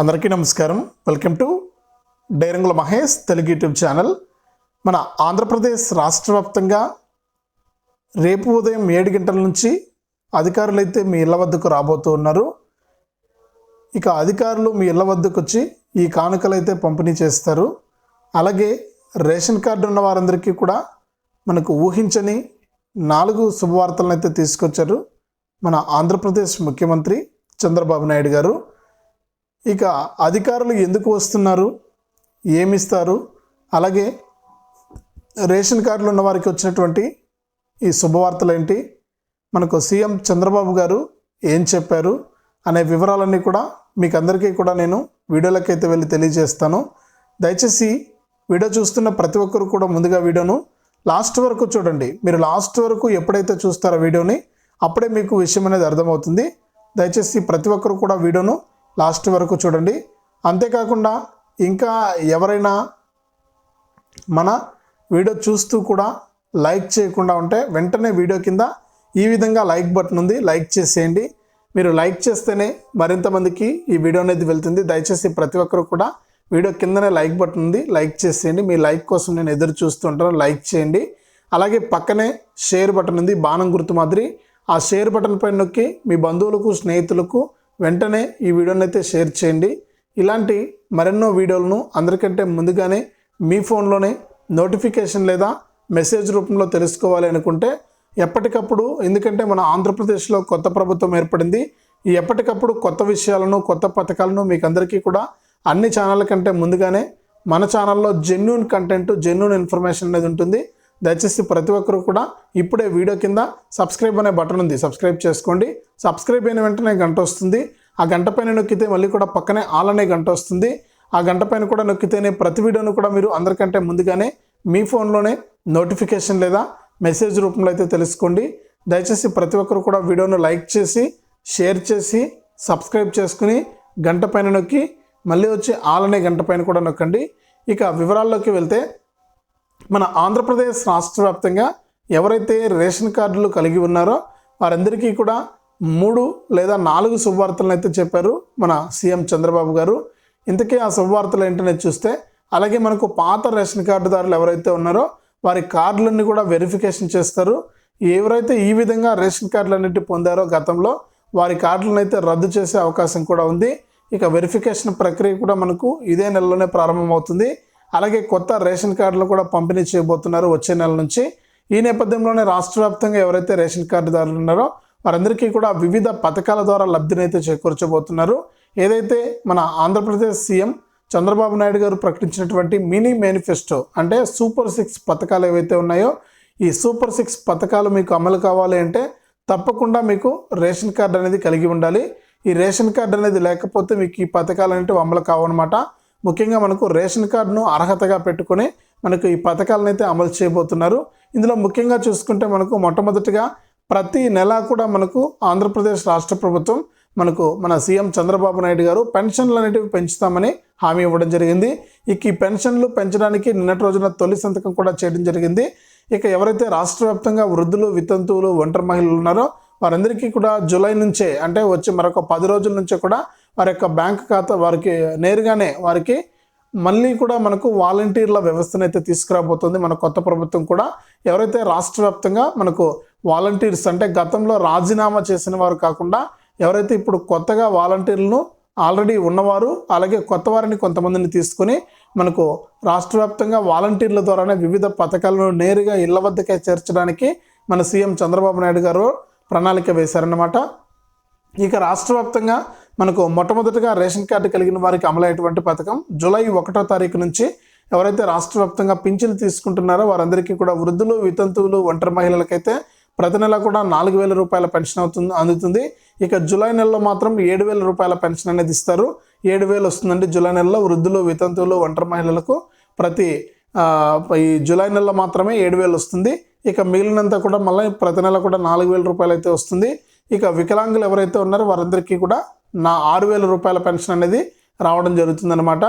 అందరికీ నమస్కారం. Welcome to డైరంగుల మహేష్ తెలుగు యూట్యూబ్ ఛానల్. మన ఆంధ్రప్రదేశ్ రాష్ట్ర వ్యాప్తంగా రేపు ఉదయం ఏడు గంటల నుంచి అధికారులు అయితే మీ ఇళ్ళ వద్దకు రాబోతూ ఉన్నారు. ఇక అధికారులు మీ ఇళ్ళ వద్దకు వచ్చి ఈ కానుకలు అయితే పంపిణీ చేస్తారు. అలాగే రేషన్ కార్డు ఉన్న వారందరికీ కూడా మనకు ఊహించని నాలుగు శుభవార్తలను అయితే తీసుకొచ్చారు మన ఆంధ్రప్రదేశ్ ముఖ్యమంత్రి చంద్రబాబు నాయుడు గారు. ఇక అధికారులు ఎందుకు వస్తున్నారు? ఏమిస్తారు? అలాగే రేషన్ కార్డులు ఉన్న వారికి వచ్చినటువంటి ఈ శుభవార్తలు ఏంటి? మనకు సీఎం చంద్రబాబు గారు ఏం చెప్పారు? అనే వివరాలన్నీ కూడా మీకు అందరికీ కూడా నేను వీడియోలకైతే వెళ్ళి తెలియజేస్తాను. దయచేసి వీడియో చూస్తున్న ప్రతి ఒక్కరు కూడా ముందుగా వీడియోను లాస్ట్ వరకు చూడండి. మీరు లాస్ట్ వరకు ఎప్పుడైతే చూస్తారో వీడియోని అప్పుడే మీకు విషయం అనేది అర్థమవుతుంది. దయచేసి ప్రతి ఒక్కరు కూడా వీడియోను లాస్ట్ వరకు చూడండి. అంతేకాకుండా ఇంకా ఎవరైనా మన వీడియో చూస్తూ కూడా లైక్ చేయకుండా ఉంటే వెంటనే వీడియో కింద ఈ విధంగా లైక్ బటన్ ఉంది. లైక్ చేసేయండి. మీరు లైక్ చేస్తేనే మరింత మందికి ఈ వీడియో అనేది వెళ్తుంది. దయచేసి ప్రతి ఒక్కరు కూడా వీడియో కిందనే లైక్ బటన్ ఉంది. లైక్ చేసేయండి. మీ లైక్ కోసం నేను ఎదురు చూస్తుంటాను లైక్ చేయండి. అలాగే పక్కనే షేర్ బటన్ ఉంది. బాణం గుర్తు మాదిరి. ఆ షేర్ బటన్ పైన నొక్కి మీ బంధువులకు స్నేహితులకు వెంటనే ఈ వీడియోని అయితే షేర్ చేయండి. ఇలాంటి మరెన్నో వీడియోలను అందరికంటే ముందుగానే మీ ఫోన్లోనే నోటిఫికేషన్ లేదా మెసేజ్ రూపంలో తెలుసుకోవాలి అనుకుంటే ఎప్పటికప్పుడు ఎందుకంటే మన ఆంధ్రప్రదేశ్లో కొత్త ప్రభుత్వం ఏర్పడింది. ఈ ఎప్పటికప్పుడు కొత్త విషయాలను కొత్త పథకాలను మీకు అందరికీ కూడా అన్ని ఛానళ్ళ కంటే ముందుగానే మన ఛానల్లో జెన్యున్ కంటెంట్ జెన్యున్ ఇన్ఫర్మేషన్ అనేది ఉంటుంది. దయచేసి ప్రతి ఒక్కరు కూడా ఇప్పుడే వీడియో కింద సబ్స్క్రైబ్ అనే బటన్ ఉంది. సబ్స్క్రైబ్ చేసుకోండి. సబ్స్క్రైబ్ అయిన వెంటనే గంట వస్తుంది. ఆ గంట పైన నొక్కితే మళ్ళీ కూడా పక్కనే ఆల్ అనే గంట వస్తుంది. ఆ గంట పైన కూడా నొక్కితేనే ప్రతి వీడియోను కూడా మీరు అందరికంటే ముందుగానే మీ ఫోన్లోనే నోటిఫికేషన్ లేదా మెసేజ్ రూపంలో అయితే తెలుసుకోండి. దయచేసి ప్రతి ఒక్కరు కూడా వీడియోను లైక్ చేసి షేర్ చేసి సబ్స్క్రైబ్ చేసుకుని గంట పైన నొక్కి మళ్ళీ వచ్చి ఆల్ అనే గంట పైన కూడా నొక్కండి. ఇక వివరాల్లోకి వెళ్తే మన ఆంధ్రప్రదేశ్ రాష్ట్ర వ్యాప్తంగా ఎవరైతే రేషన్ కార్డులు కలిగి ఉన్నారో వారందరికీ కూడా మూడు లేదా నాలుగు శుభవార్తలను అయితే చెప్పారు మన సీఎం చంద్రబాబు గారు. ఇంతకీ ఆ శుభవార్తలు ఏంటనే చూస్తే అలాగే మనకు పాత రేషన్ కార్డుదారులు ఎవరైతే ఉన్నారో వారి కార్డులన్నీ కూడా వెరిఫికేషన్ చేస్తారు. ఎవరైతే ఈ విధంగా రేషన్ కార్డులు అన్నిటి పొందారో గతంలో వారి కార్డులను అయితే రద్దు చేసే అవకాశం కూడా ఉంది. ఇక వెరిఫికేషన్ ప్రక్రియ కూడా మనకు ఇదే నెలలోనే ప్రారంభమవుతుంది. అలాగే కొత్త రేషన్ కార్డులు కూడా పంపిణీ చేయబోతున్నారు వచ్చే నెల నుంచి. ఈ నేపథ్యంలోనే రాష్ట్ర వ్యాప్తంగా ఎవరైతే రేషన్ కార్డుదారులు ఉన్నారో వారందరికీ కూడా వివిధ పథకాల ద్వారా లబ్ధినైతే చేకూర్చబోతున్నారు. ఏదైతే మన ఆంధ్రప్రదేశ్ సీఎం చంద్రబాబు నాయుడు గారు ప్రకటించినటువంటి మినీ మేనిఫెస్టో అంటే సూపర్ సిక్స్ పథకాలు ఏవైతే ఉన్నాయో ఈ సూపర్ సిక్స్ పథకాలు మీకు అమలు కావాలి అంటే తప్పకుండా మీకు రేషన్ కార్డు అనేది కలిగి ఉండాలి. ఈ రేషన్ కార్డు అనేది లేకపోతే మీకు ఈ పథకాలు అనేవి అమలు కావన్నమాట. ముఖ్యంగా మనకు రేషన్ కార్డును అర్హతగా పెట్టుకొని మనకు ఈ పథకాలను అయితే అమలు చేయబోతున్నారు. ఇందులో ముఖ్యంగా చూసుకుంటే మనకు మొట్టమొదటిగా ప్రతి నెల కూడా మనకు ఆంధ్రప్రదేశ్ రాష్ట్ర ప్రభుత్వం మనకు మన సీఎం చంద్రబాబు నాయుడు గారు పెన్షన్లు అనేటివి పెంచుతామని హామీ ఇవ్వడం జరిగింది. ఇక ఈ పెన్షన్లు పెంచడానికి నిన్నటి రోజున తొలి సంతకం కూడా చేయడం జరిగింది. ఇక ఎవరైతే రాష్ట్ర వ్యాప్తంగా వృద్ధులు వితంతువులు ఒంటరి మహిళలు ఉన్నారో వారందరికీ కూడా జూలై నుంచే అంటే వచ్చి మరొక పది రోజుల నుంచే కూడా వారి యొక్క బ్యాంక్ ఖాతా వారికి నేరుగానే వారికి మళ్ళీ కూడా మనకు వాలంటీర్ల వ్యవస్థను అయితే తీసుకురాబోతుంది. మన కొత్త ప్రభుత్వం కూడా ఎవరైతే రాష్ట్ర వ్యాప్తంగా మనకు వాలంటీర్స్ అంటే గతంలో రాజీనామా చేసిన వారు కాకుండా ఎవరైతే ఇప్పుడు కొత్తగా వాలంటీర్లను ఆల్రెడీ ఉన్నవారు అలాగే కొత్త వారిని కొంతమందిని తీసుకొని మనకు రాష్ట్ర వ్యాప్తంగా వాలంటీర్ల ద్వారానే వివిధ పథకాలను నేరుగా ఇళ్ళ వద్దకే చేర్చడానికి మన సీఎం చంద్రబాబు నాయుడు గారు ప్రణాళిక వేశారన్నమాట. ఇక రాష్ట్ర వ్యాప్తంగా మనకు మొట్టమొదటిగా రేషన్ కార్డు కలిగిన వారికి అమలైనటువంటి పథకం జూలై ఒకటో తారీఖు నుంచి ఎవరైతే రాష్ట్ర వ్యాప్తంగా పింఛను తీసుకుంటున్నారో వారందరికీ కూడా వృద్ధులు వితంతువులు ఒంటరి మహిళలకైతే ప్రతి నెల కూడా నాలుగు వేల రూపాయల పెన్షన్ అవుతుంది అందుతుంది. ఇక జూలై నెలలో మాత్రం ఏడు వేల రూపాయల పెన్షన్ అనేది ఇస్తారు. ఏడు వేలు వస్తుందండి జూలై నెలలో వృద్ధులు వితంతువులు ఒంటరి మహిళలకు ప్రతి ఈ జూలై నెలలో మాత్రమే ఏడు వేలు వస్తుంది. ఇక మిగిలినంత కూడా మళ్ళీ ప్రతి నెల కూడా నాలుగు వేల రూపాయలు అయితే వస్తుంది. ఇక వికలాంగులు ఎవరైతే ఉన్నారో వారందరికీ కూడా నా ఆరు వేల రూపాయల పెన్షన్ అనేది రావడం జరుగుతుందన్నమాట.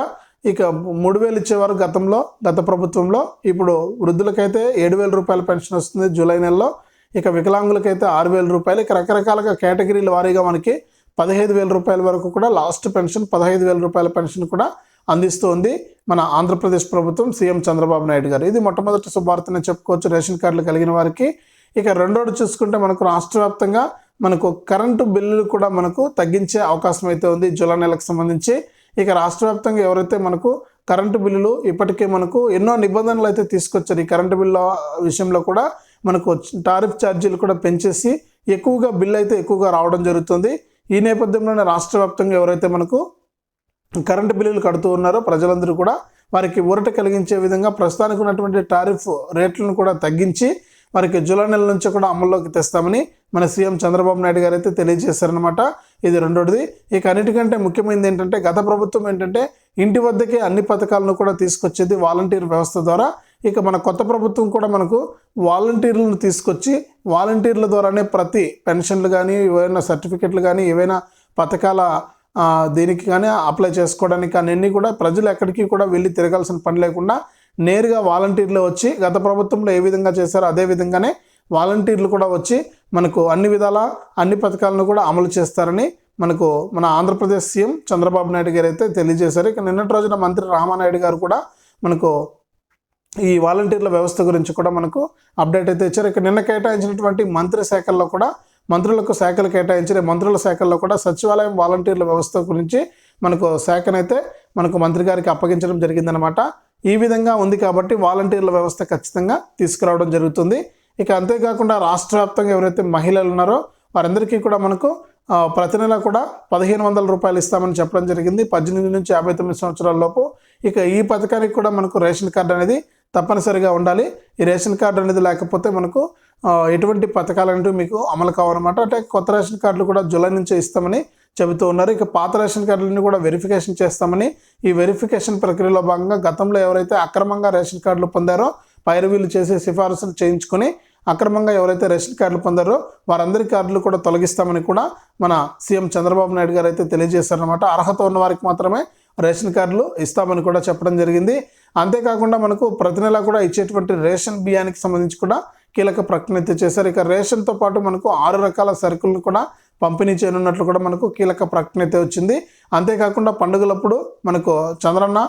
ఇక మూడు వేలు ఇచ్చేవారు గతంలో గత ప్రభుత్వంలో ఇప్పుడు వృద్ధులకైతే ఏడు వేల రూపాయల పెన్షన్ వస్తుంది జూలై నెలలో. ఇక వికలాంగులకైతే ఆరు వేల రూపాయలు. ఇక రకరకాలుగా కేటగిరీల వారీగా మనకి పదహైదు వేల రూపాయల వరకు కూడా లాస్ట్ పెన్షన్ పదహైదు వేల రూపాయల పెన్షన్ కూడా అందిస్తోంది మన ఆంధ్రప్రదేశ్ ప్రభుత్వం సీఎం చంద్రబాబు నాయుడు గారు. ఇది మొట్టమొదటి శుభార్తనే చెప్పుకోవచ్చు రేషన్ కార్డులు కలిగిన వారికి. ఇక రెండోది చూసుకుంటే మనకు రాష్ట్ర వ్యాప్తంగా మనకు కరెంటు బిల్లులు కూడా మనకు తగ్గించే అవకాశం అయితే ఉంది జూలై నెలకు సంబంధించి. ఇక రాష్ట్ర వ్యాప్తంగా ఎవరైతే మనకు కరెంటు బిల్లులు ఇప్పటికే మనకు ఎన్నో నిబంధనలు అయితే తీసుకొచ్చారు ఈ కరెంటు బిల్లు విషయంలో కూడా మనకు టారిఫ్ ఛార్జీలు కూడా పెంచేసి ఎక్కువగా బిల్లు అయితే ఎక్కువగా రావడం జరుగుతుంది. ఈ నేపథ్యంలోనే రాష్ట్ర వ్యాప్తంగా ఎవరైతే మనకు కరెంటు బిల్లులు కడుతూ ఉన్నారో ప్రజలందరూ కూడా వారికి ఊరట కలిగించే విధంగా ప్రస్తుతానికి ఉన్నటువంటి టారిఫ్ రేట్లను కూడా తగ్గించి మనకి జూలై నెల నుంచి కూడా అమల్లోకి తెస్తామని మన సీఎం చంద్రబాబు నాయుడు గారు అయితే తెలియజేశారనమాట ఇది రెండోది. ఇక అన్నిటికంటే ముఖ్యమైనది ఏంటంటే గత ప్రభుత్వం ఏంటంటే ఇంటి వద్దకే అన్ని పథకాలను కూడా తీసుకొచ్చేది వాలంటీర్ వ్యవస్థ ద్వారా. ఇక మన కొత్త ప్రభుత్వం కూడా మనకు వాలంటీర్లను తీసుకొచ్చి వాలంటీర్ల ద్వారానే ప్రతి పెన్షన్లు కానీ ఏవైనా సర్టిఫికెట్లు కానీ ఏవైనా పథకాల దీనికి కానీ అప్లై చేసుకోవడానికి కానీ అన్నీ కూడా ప్రజలు ఎక్కడికి కూడా వెళ్ళి తిరగాల్సిన పని లేకుండా నేరుగా వాలంటీర్లు వచ్చి గత ప్రభుత్వంలో ఏ విధంగా చేశారో అదే విధంగానే వాలంటీర్లు కూడా వచ్చి మనకు అన్ని విధాల అన్ని పథకాలను కూడా అమలు చేస్తారని మనకు మన ఆంధ్రప్రదేశ్ సీఎం చంద్రబాబు నాయుడు గారు అయితే తెలియజేశారు. ఇక నిన్నటి రోజున మంత్రి రామానాయుడు గారు కూడా మనకు ఈ వాలంటీర్ల వ్యవస్థ గురించి కూడా మనకు అప్డేట్ అయితే ఇచ్చారు. ఇక నిన్న కేటాయించినటువంటి మంత్రి శాఖల్లో కూడా మంత్రులకు శాఖలు కేటాయించిన మంత్రుల శాఖల్లో కూడా సచివాలయం వాలంటీర్ల వ్యవస్థ గురించి మనకు శాఖనైతే మనకు మంత్రి గారికి అప్పగించడం జరిగిందనమాట ఈ విధంగా ఉంది కాబట్టి వాలంటీర్ల వ్యవస్థ ఖచ్చితంగా తీసుకురావడం జరుగుతుంది. ఇక అంతేకాకుండా రాష్ట్ర వ్యాప్తంగా ఎవరైతే మహిళలు ఉన్నారో వారందరికీ కూడా మనకు ప్రతి నెల కూడా పదిహేను వందల రూపాయలు ఇస్తామని చెప్పడం జరిగింది. పద్దెనిమిది నుంచి యాభై తొమ్మిది సంవత్సరాల లోపు ఇక ఈ పథకానికి కూడా మనకు రేషన్ కార్డు అనేది తప్పనిసరిగా ఉండాలి. ఈ రేషన్ కార్డు అనేది లేకపోతే మనకు ఎటువంటి పథకాలు అంటూ మీకు అమలు కావాలన్నమాట అంటే కొత్త రేషన్ కార్డులు కూడా జూలై నుంచే ఇస్తామని చెబుతూ ఉన్నారు. ఇక పాత రేషన్ కార్డులను కూడా వెరిఫికేషన్ చేస్తామని ఈ వెరిఫికేషన్ ప్రక్రియలో భాగంగా గతంలో ఎవరైతే అక్రమంగా రేషన్ కార్డులు పొందారో పైరవీలు చేసి సిఫారసులు చేయించుకొని అక్రమంగా ఎవరైతే రేషన్ కార్డులు పొందారో వారందరి కార్డులు కూడా తొలగిస్తామని కూడా మన సీఎం చంద్రబాబు నాయుడు గారు అయితే తెలియజేశారనమాట అర్హత ఉన్న వారికి మాత్రమే రేషన్ కార్డులు ఇస్తామని కూడా చెప్పడం జరిగింది. అంతేకాకుండా మనకు ప్రతి నెల కూడా ఇచ్చేటువంటి రేషన్ బియ్యానికి సంబంధించి కూడా కీలక ప్రకటన అయితే చేశారు. ఇక రేషన్తో పాటు మనకు ఆరు రకాల సరుకులను కూడా పంపిణీ చేయనున్నట్లు కూడా మనకు కీలక ప్రకటన అయితే వచ్చింది. అంతేకాకుండా పండుగలప్పుడు మనకు చంద్రన్న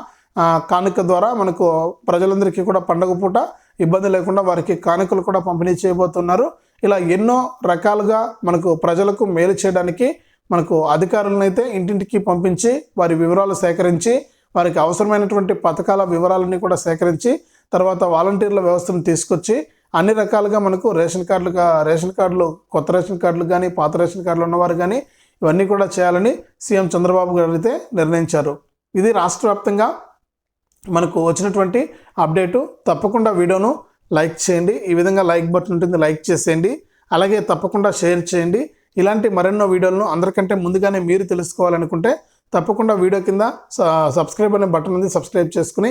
కానుక ద్వారా మనకు ప్రజలందరికీ కూడా పండుగ పూట ఇబ్బంది లేకుండా వారికి కానుకలు కూడా పంపిణీ చేయబోతున్నారు. ఇలా ఎన్నో రకాలుగా మనకు ప్రజలకు మేలు చేయడానికి మనకు అధికారులను అయితే ఇంటింటికి పంపించి వారి వివరాలు సేకరించి వారికి అవసరమైనటువంటి పథకాల వివరాలన్నీ కూడా సేకరించి తర్వాత వాలంటీర్ల వ్యవస్థను తీసుకొచ్చి అన్ని రకాలుగా మనకు రేషన్ కార్డులుగా రేషన్ కార్డులు కొత్త రేషన్ కార్డులు కానీ పాత రేషన్ కార్డులు ఉన్నవారు కానీ ఇవన్నీ కూడా చేయాలని సీఎం చంద్రబాబు గారు అయితే నిర్ణయించారు. ఇది రాష్ట్ర వ్యాప్తంగా మనకు వచ్చినటువంటి అప్డేటు. తప్పకుండా వీడియోను లైక్ చేయండి. ఈ విధంగా లైక్ బటన్ ఉంటుంది లైక్ చేసేయండి. అలాగే తప్పకుండా షేర్ చేయండి. ఇలాంటి మరెన్నో వీడియోలను అందరికంటే ముందుగానే మీరు తెలుసుకోవాలనుకుంటే తప్పకుండా వీడియో కింద స- సబ్స్క్రైబ్ అనే బటన్ ఉంది సబ్స్క్రైబ్ చేసుకుని